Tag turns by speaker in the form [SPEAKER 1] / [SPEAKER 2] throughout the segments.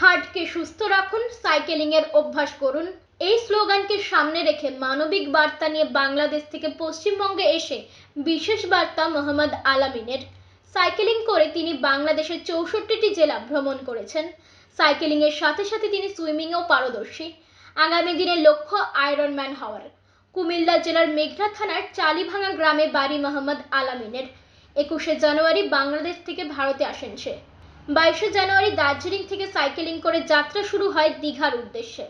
[SPEAKER 1] হার্টকে সুস্থ রাখুন, সাইকেলিংয়ের অভ্যাস করুন। এই স্লোগানকে সামনে রেখে মানবিক বার্তা নিয়ে বাংলাদেশ থেকে পশ্চিমবঙ্গে এসে বিশেষ বার্তা মোহাম্মদ আলামিনের। সাইকেলিং করে তিনি বাংলাদেশের চৌষট্টিটি জেলা ভ্রমণ করেছেন। সাইকেলিংয়ের সাথে সাথে তিনি সুইমিংয়েও পারদর্শী। আগামী দিনে লক্ষ্য আয়রনম্যান হওয়ার। কুমিল্লা জেলার মেঘনা থানার চালিভাঙা গ্রামে বাড়ি মোহাম্মদ আলামিনের। একুশে জানুয়ারি বাংলাদেশ থেকে ভারতে আসেন সে। বাইশে জানুয়ারি দার্জিলিং থেকে সাইকেলিং করে যাত্রা শুরু হয় দীঘার উদ্দেশ্যে।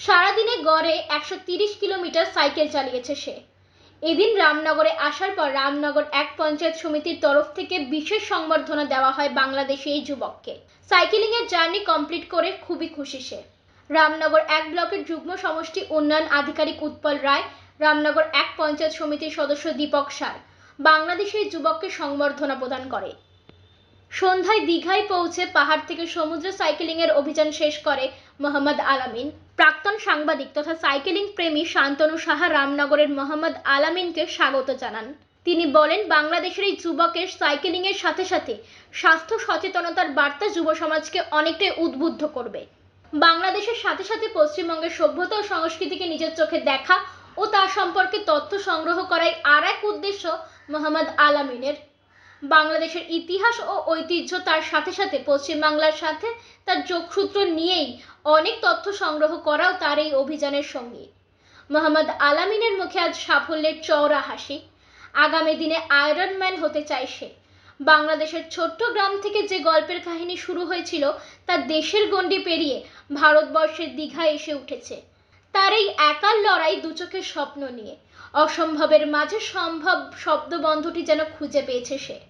[SPEAKER 1] সারাদিনে গড়ে একশো তিরিশ কিলোমিটার সাইকেল চালিয়েছে সে। এদিন রামনগরে আসার পর রামনগর এক পঞ্চায়েত সমিতির তরফ থেকে বিশেষ সংবর্ধনা দেওয়া হয় বাংলাদেশি এই যুবককে। সাইকেলিংয়ের জার্নি কমপ্লিট করে খুবই খুশি সে। রামনগর এক ব্লকের যুগ্ম সমষ্টি উন্নয়ন আধিকারিক উৎপল রায়, রামনগর এক পঞ্চায়েত সমিতির সদস্য দীপক সার, বাংলাদেশে এই যুবককে সংবর্ধনা প্রদান করে। সন্ধ্যায় দীঘায় পৌঁছে পাহাড় থেকে সমুদ্র সাইকেলিংয়ের অভিযান শেষ করে মোহাম্মদ আলামিন। প্রাক্তন সাংবাদিক তথা সাইকেলিং প্রেমী শান্তনু সাহা রামনগরের মোহাম্মদ আলামিনকে স্বাগত জানান। তিনি বলেন, বাংলাদেশের এই যুবকের সাইকেলিংয়ের সাথে সাথে স্বাস্থ্য সচেতনতার বার্তা যুব সমাজকে অনেকটাই উদ্বুদ্ধ করবে। বাংলাদেশের সাথে সাথে পশ্চিমবঙ্গের সভ্যতা ও সংস্কৃতিকে নিজের চোখে দেখা ও তার সম্পর্কে তথ্য সংগ্রহ করাই আর এক উদ্দেশ্য মোহাম্মদ আলামিনের। বাংলাদেশের ইতিহাস ও ঐতিহ্য তার সাথে সাথে পশ্চিমবাংলার সাথে তার যোগসূত্র নিয়েই অনেক তথ্য সংগ্রহ করাও তার এই অভিযানের সঙ্গী। মোহাম্মদ আলামিনের মুখে আজ সাফল্যের চওড়া হাসি। আগামী দিনে আয়রন ম্যান হতে চায় সে। বাংলাদেশের ছোট্ট গ্রাম থেকে যে গল্পের কাহিনী শুরু হয়েছিল তা দেশের গণ্ডি পেরিয়ে ভারতবর্ষের দীঘায় এসে উঠেছে। তার এই একার লড়াই দুচোখের স্বপ্ন নিয়ে। অসম্ভবের মাঝে সম্ভব শব্দবন্ধটি যেন খুঁজে পেয়েছে সে।